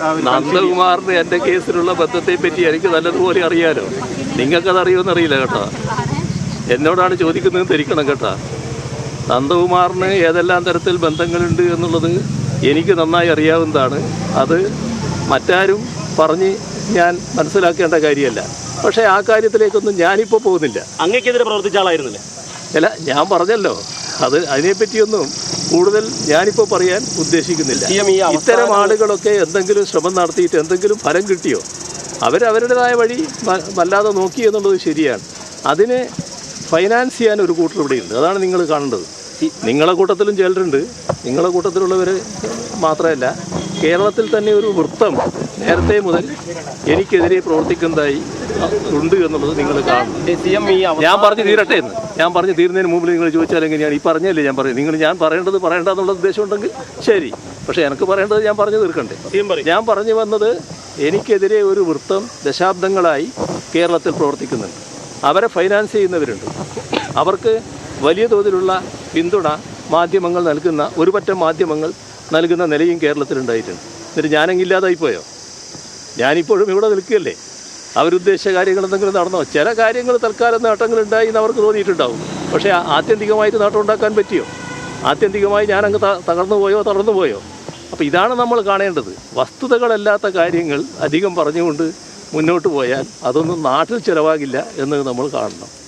നന്ദകുമാറിന് എന്റെ കേസിലുള്ള ബന്ധത്തെ പറ്റി എനിക്ക് നല്ലതുപോലെ അറിയാലോ. നിങ്ങൾക്കത് അറിയുമെന്ന് അറിയില്ല കേട്ടോ. എന്നോടാണ് ചോദിക്കുന്നത് ധരിക്കണം കേട്ടോ. നന്ദകുമാറിന് ഏതെല്ലാം തരത്തിൽ ബന്ധങ്ങളുണ്ട് എന്നുള്ളത് എനിക്ക് നന്നായി അറിയാവുന്നതാണ്. അത് മറ്റാരും പറഞ്ഞ് ഞാൻ മനസ്സിലാക്കേണ്ട കാര്യമല്ല. പക്ഷേ ആ കാര്യത്തിലേക്കൊന്നും ഞാനിപ്പോൾ പോകുന്നില്ല. അങ്ങക്കെതിരെ പ്രവർത്തിച്ച ആളായിരുന്നില്ലേ? അല്ല ഞാൻ പറഞ്ഞല്ലോ. അത് അതിനെപ്പറ്റിയൊന്നും കൂടുതൽ ഞാനിപ്പോൾ പറയാൻ ഉദ്ദേശിക്കുന്നില്ല. ഇത്തരം ആളുകളൊക്കെ എന്തെങ്കിലും ശ്രമം നടത്തിയിട്ട് എന്തെങ്കിലും ഫലം കിട്ടിയോ? അവരവരുടേതായ വഴി വല്ലാതെ നോക്കി എന്നുള്ളത് ശരിയാണ്. അതിനെ ഫൈനാൻസ് ചെയ്യാൻ ഒരു കൂട്ടർ ഇവിടെയുണ്ട്. അതാണ് നിങ്ങൾ കാണേണ്ടത്. നിങ്ങളെ കൂട്ടത്തിലും ചിലരുണ്ട്. നിങ്ങളെ കൂട്ടത്തിലുള്ളവർ മാത്രമല്ല കേരളത്തിൽ തന്നെ ഒരു വൃത്തം നേരത്തെ മുതൽ എനിക്കെതിരെ പ്രവർത്തിക്കുന്നതായി ഉണ്ട് എന്നുള്ളത് നിങ്ങൾ അവ- ഞാൻ പറഞ്ഞു തീരട്ടെ എന്ന്. ഞാൻ പറഞ്ഞു തീരുന്നതിന് മുമ്പ് നിങ്ങൾ ചോദിച്ചാൽ എങ്ങനെയാണ്? ഈ പറഞ്ഞല്ലേ ഞാൻ പറയും നിങ്ങൾ ഞാൻ പറയേണ്ടത് പറയേണ്ട എന്നുള്ള ഉദ്ദേശം ഉണ്ടെങ്കിൽ ശരി. പക്ഷേ എനിക്ക് പറയേണ്ടത് ഞാൻ പറഞ്ഞു തീർക്കണ്ടേ. ഞാൻ പറഞ്ഞു വന്നത് എനിക്കെതിരെ ഒരു വൃത്തം ദശാബ്ദങ്ങളായി കേരളത്തിൽ പ്രവർത്തിക്കുന്നുണ്ട്. അവരെ ഫൈനാൻസ് ചെയ്യുന്നവരുണ്ട്. അവർക്ക് വലിയ തോതിലുള്ള പിന്തുണ മാധ്യമങ്ങൾ നൽകുന്ന ഒരുപറ്റം മാധ്യമങ്ങൾ നൽകുന്ന നിലയും കേരളത്തിലുണ്ടായിട്ടുണ്ട് എന്നിട്ട് ഞാനെങ്കില്ലാതായിപ്പോയോ ഞാനിപ്പോഴും ഇവിടെ നിൽക്കുകയല്ലേ? അവരുദ്ദേശിച്ച കാര്യങ്ങൾ എന്തെങ്കിലും നടന്നോ? ചില കാര്യങ്ങൾ തൽക്കാലം നേട്ടങ്ങൾ ഉണ്ടായി എന്ന് അവർക്ക് തോന്നിയിട്ടുണ്ടാവും. പക്ഷേ ആത്യന്തികമായിട്ട് നേട്ടം ഉണ്ടാക്കാൻ പറ്റിയോ? ആത്യന്തികമായി ഞാനങ്ങ് തകർന്നു പോയോ? തളർന്നു പോയോ? അപ്പോൾ ഇതാണ് നമ്മൾ കാണേണ്ടത്. വസ്തുതകളല്ലാത്ത കാര്യങ്ങൾ അധികം പറഞ്ഞുകൊണ്ട് മുന്നോട്ട് പോയാൽ അതൊന്നും നാട്ടിൽ ചിലവാകില്ല എന്ന് നമ്മൾ കാണണം.